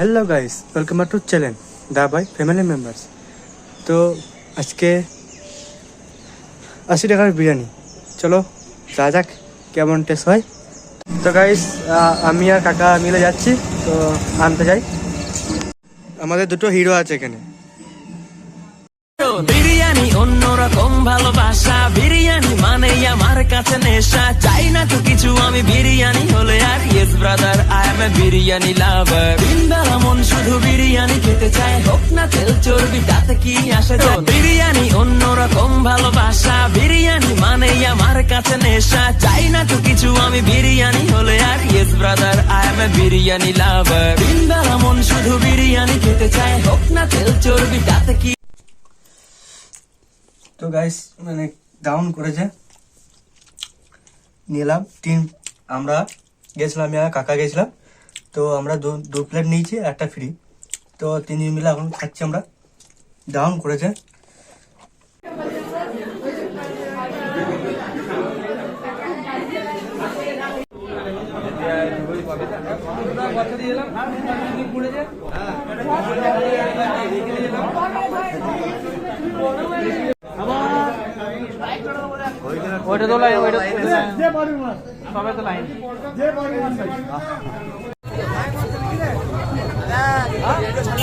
Hello guys welcome to channel the by family members তো আজকে আশি টাকার বিরিয়ানি। চলো যা যাক, কেমন টেস্ট হয়। তো গাইস আমি আর কাকা মিলে যাচ্ছি, তো আনতে যাই। আমাদের দুটো হিরো আছে এখানে। বিরিয়ানি অন্যরকম ভালোবাসা। বিরিয়ানি মানে আমার কাছে নেশা। চাই না তো কিছু, আমি বিরিয়ানি হলে বিরিয়ানি লাভার দিনবেলা মন শুধু বিরিয়ানি খেতে চায়, হোক না তেল চর্বি, তাতে কি আসে বিরিয়ানি অন্যরকম ভালোবাসা, বিরিয়ানি মানে আমার কাছে নেশা। চাই না তো কিছু, আমি বিরিয়ানি হলে আর yes brother I am a biryani lover দিনবেলা মন শুধু বিরিয়ানি খেতে চায়, হোক না তেল চর্বি, তাতে কি তো গাইস মানে ডাউন করেছে নিলাম, তিন, আমরা গেছিলাম কাকা গেছিলাম। তো আমরা দু প্লেট নিয়েছি, একটা ফ্রি তো তিনজন মিলে এখন খাচ্ছি আমরা। ডাউন করেছে। ওইটা তো লাইন ওইটা সবাই তো line